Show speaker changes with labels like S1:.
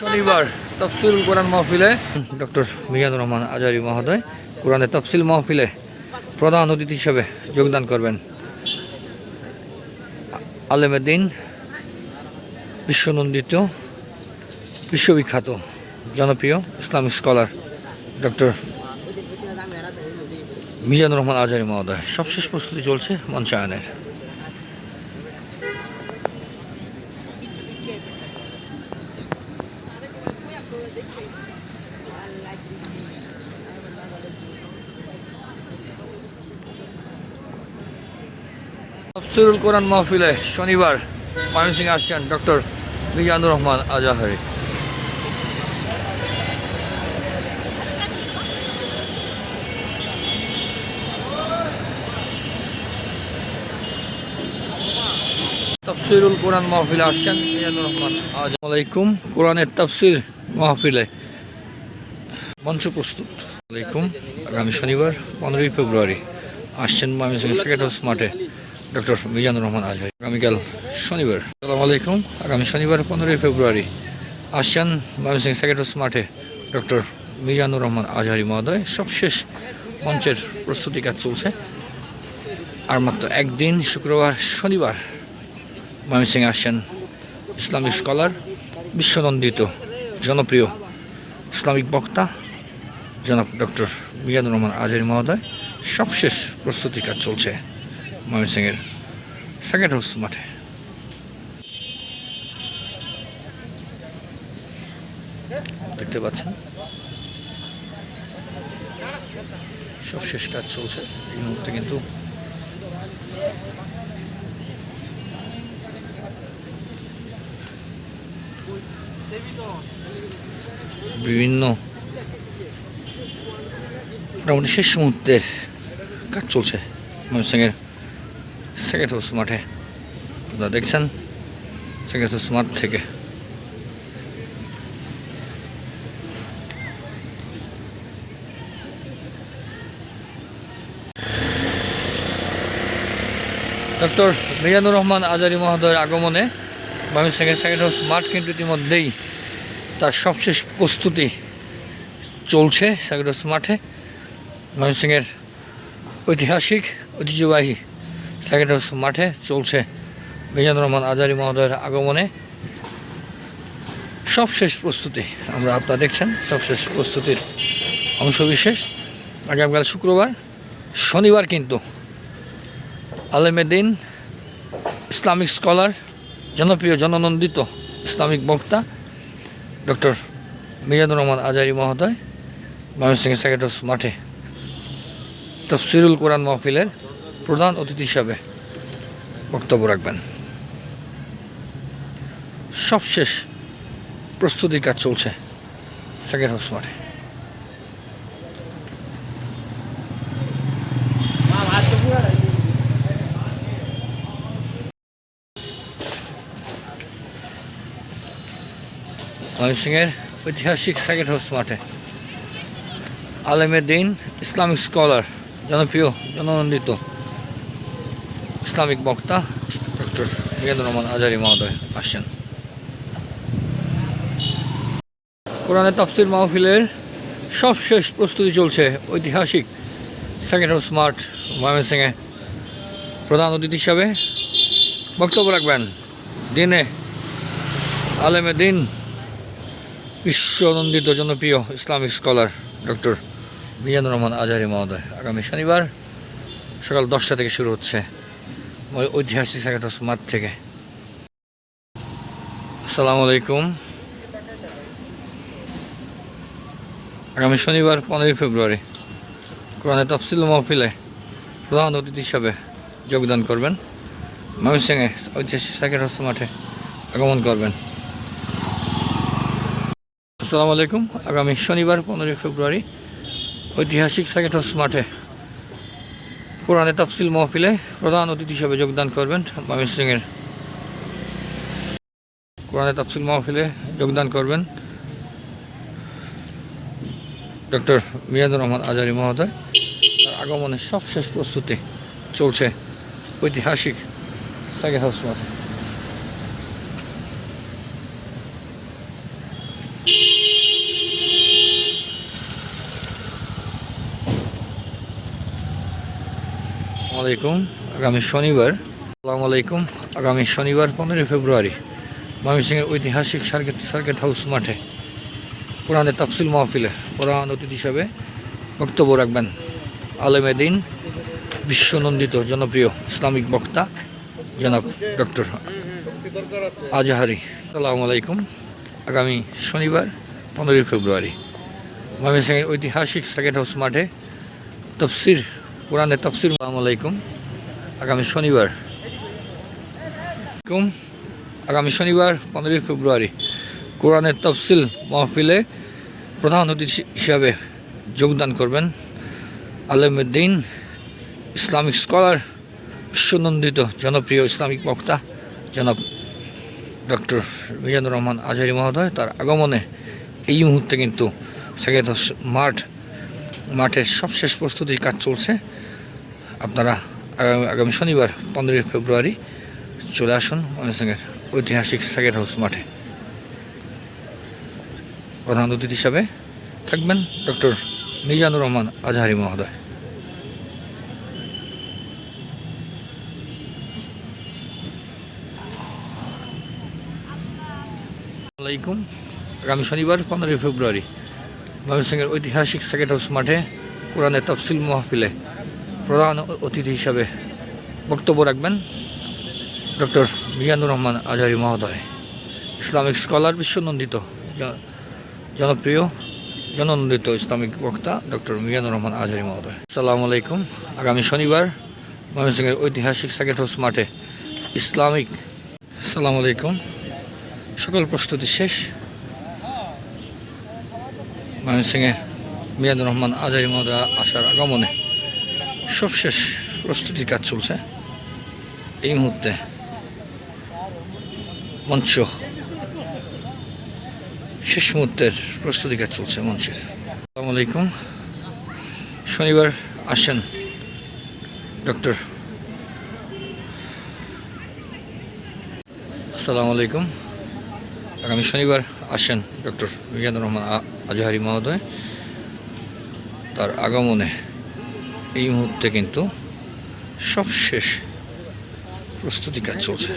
S1: শনিবার তফসিল কোরআন মাহফিলে ডক্টর মিজানুর রহমান আজারি মহোদয় কোরআনের তফসিল মাহফিলে প্রধান অতিথি হিসেবে যোগদান করবেন। আলেমেদ্দিন বিশ্বনন্দিত, বিশ্ববিখ্যাত, জনপ্রিয় Islamic scholar doctor Mizanur Rahman Azhari মহোদয়। সবশেষ প্রস্তুতি চলছে মঞ্চায়নের। তফসিরুল কোরআন মাহফিলে শনিবার ময়মনসিংহে আসছেন ডক্টর মিজানুর রহমান আজাহারি। তফসিরুল কোরআন মাহফিলে আসছেন মিজানুর রহমান আলাইকুম, কোরআনের তফসির মাহফিলে। মঞ্চ প্রস্তুত। আলাইকুম, আগামী শনিবার, পনেরোই ফেব্রুয়ারি। আসছেন ময়মনসিংহ হাউস মাঠে। ডক্টর মিজানুর রহমান আজহারি। আগামীকাল শনিবার। আসসালামু আলাইকুম। আগামী শনিবার, পনেরোই ফেব্রুয়ারি, আসছেন ময়মনসিংহ সেক্রেট হাউস মাঠে ডক্টর মিজানুর রহমান আজহারি মহোদয়। সবশেষ মঞ্চের প্রস্তুতি কাজ চলছে। আর মাত্র একদিন, শুক্রবার, শনিবার ময়মনসিংহে আসছেন ইসলামিক স্কলার, বিশ্বনন্দিত, জনপ্রিয় ইসলামিক বক্তা, জনাব ডক্টর মিজানুর রহমান আজহারি মহোদয়। সবশেষ প্রস্তুতি কাজ চলছে। ময়মনসিংহের সেকেন্ড হাউস মাঠে। দেখতে পাচ্ছেন? সব শেষ কাজ চলছে। এই মুহূর্তে কিন্তু বিভিন্ন মোটামুটি শেষ মুহূর্তের কাজ চলছে ময়মনসিংহের হাউস মাঠে আপনারা দেখছেন হাউস মাঠ থেকে ডক্টর মিজানুর রহমান আজারি মহোদয়ের আগমনে ময়মনসিংহের সেকেন্ড হাউস মাঠ কিন্তু ইতিমধ্যেই তার সবশেষ প্রস্তুতি চলছে হাউস মাঠে ময়মনসিংহের ঐতিহাসিক, ঐতিহ্যবাহী হাউস মাঠে চলছে মিজানুর রহমান আজারি মহোদয়ের আগমনে। সবশেষ প্রস্তুতি আমরা আপনারা দেখছেন, সবশেষ প্রস্তুতির অংশবিশেষ। আগামীকাল শুক্রবার, শনিবার কিন্তু আলেমেদিন ইসলামিক স্কলার, জনপ্রিয় জননন্দিত ইসলামিক বক্তা ডক্টর মিজানুর রহমান আজারি মহোদয় ময়মনসিংহ হাউস মাঠে। তফসিরুল কোরআন মাহফিলের প্রধান অতিথি হিসাবে বক্তব্য রাখবেন। সবশেষ প্রস্তুতির কাজ চলছে সেকেন্ড হাউস মাঠে। ময়মনসিংহের ঐতিহাসিক সেকেন্ড হাউস মাঠে। আলেমের দিন, ইসলামিক স্কলার জনপ্রিয়, জননন্দিত। ইসলামিক বক্তা ডক্টর মিয়াদুর রহমান আজারি মহোদয় আসছেন। কোরআনে তফসিল মাহফিলের সবশেষ প্রস্তুতি চলছে ঐতিহাসিক সেকেন্ড হাউস মাঠ ময়মনসিংহে। প্রধান অতিথি হিসাবে বক্তব্য রাখবেন দিনে আলেমে দিন বিশ্বনন্দিত জনপ্রিয় Islamic scholar doctor Mizanur Rahman Azhari মহোদয়। আগামী শনিবার সকাল দশটা থেকে শুরু হচ্ছে ঐতিহাসিক হাউস মাঠ থেকে। আসসালামু আলাইকুম। আগামী শনিবার পনেরোই ফেব্রুয়ারি। কোরআনে তফসিল মহফিলে প্রধান অতিথি হিসাবে যোগদান করবেন। ময়মনসিংহে ঐতিহাসিক হাউস মাঠে আগমন করবেন। আসসালামু আলাইকুম। আগামী শনিবার পনেরোই ফেব্রুয়ারি ঐতিহাসিক হাউস মাঠে কোরআনে তফসিল মহফিলে প্রধান অতিথি হিসেবে যোগদান করবেন ময়মনসিংহের কোরআনে তফসিল মহফিলে যোগদান করবেন ডক্টর মিয়াদুর রহমান আজারি মহোদয়। তার আগমনের সবশেষ প্রস্তুতি চলছে ঐতিহাসিক সাগে হাউস আলাইকুম। আগামী শনিবার। আসসালামু আলাইকুম। আগামী শনিবার পনেরোই ফেব্রুয়ারি, ময়মনসিংহের ঐতিহাসিক সার্কেট সার্কেট হাউস মাঠে কোরআনের তাফসিল মাহফিলে প্রধান অতিথি হিসাবে বক্তব্য রাখবেন আলেমে দিন, বিশ্বনন্দিত জনপ্রিয় ইসলামিক বক্তা জনাব ডক্টর আজহারি। আসসালামু আলাইকুম। আগামী শনিবার পনেরোই ফেব্রুয়ারি, ময়মনসিংহের ঐতিহাসিক সার্কেট হাউস মাঠে তফসির কোরআনের তফসির আলাইকুম। আগামী শনিবার। আগামী শনিবার, পনেরোই ফেব্রুয়ারি। কোরআনের তফসিল মাহফিলে প্রধান অতিথি হিসাবে যোগদান করবেন আলমউদ্দিন ইসলামিক স্কলার বিশ্বনন্দিত জনপ্রিয় ইসলামিক বক্তা জনাব ডক্টর মিজানুর রহমান আজহারি মহোদয়। তার আগমনে এই মুহূর্তে কিন্তু সেকেন্ড মাঠ মাঠের সবশেষ প্রস্তুতির কাজ চলছে। আপনারা আগামী শনিবার পনেরোই ফেব্রুয়ারি চলে আসুন ময়মনসিংহের ঐতিহাসিক সাগের হাউস মাঠে। প্রধান অতিথি হিসাবে থাকবেন ডক্টর মিজানুর রহমান আজহারি মহোদয়। আগামী শনিবার পনেরোই ফেব্রুয়ারি ময়মনসিংহের ঐতিহাসিক সেকেন্ড হাউস মাঠে কোরআনের তফসিল মাহফিলে প্রধান অতিথি হিসাবে বক্তব্য রাখবেন ডক্টর মিয়ানুর রহমান আজহারি মহোদয়। ইসলামিক স্কলার বিশ্বনন্দিত জনপ্রিয়, জননন্দিত ইসলামিক বক্তা ডক্টর মিয়ানুর রহমান আজহারি মহোদয়। আসসালামু আলাইকুম। আগামী শনিবার ময়মনসিংহের ঐতিহাসিক সেকেন্ড হাউস মাঠে ইসলামিক, আসসালামু আলাইকুম। সকল প্রস্তুতি শেষ। ময়মনসিংহে মিয়ানুর রহমান আজহারি মহোদয় আসার আগমনে সবশেষ প্রস্তুতির কাজ চলছে। এই মুহূর্তে মঞ্চ, শেষ মুহূর্তের প্রস্তুতি কাজ চলছে মঞ্চের আসসালামু আলাইকুম। শনিবার আসেন ডক্টর আসসালামু আলাইকুম। আগামী শনিবার আসেন ডক্টর মিজানুর রহমান আজহারি মহোদয়। তার আগমনে এই মুহূর্তে কিন্তু সবশেষ প্রস্তুতি কাজ চলছে।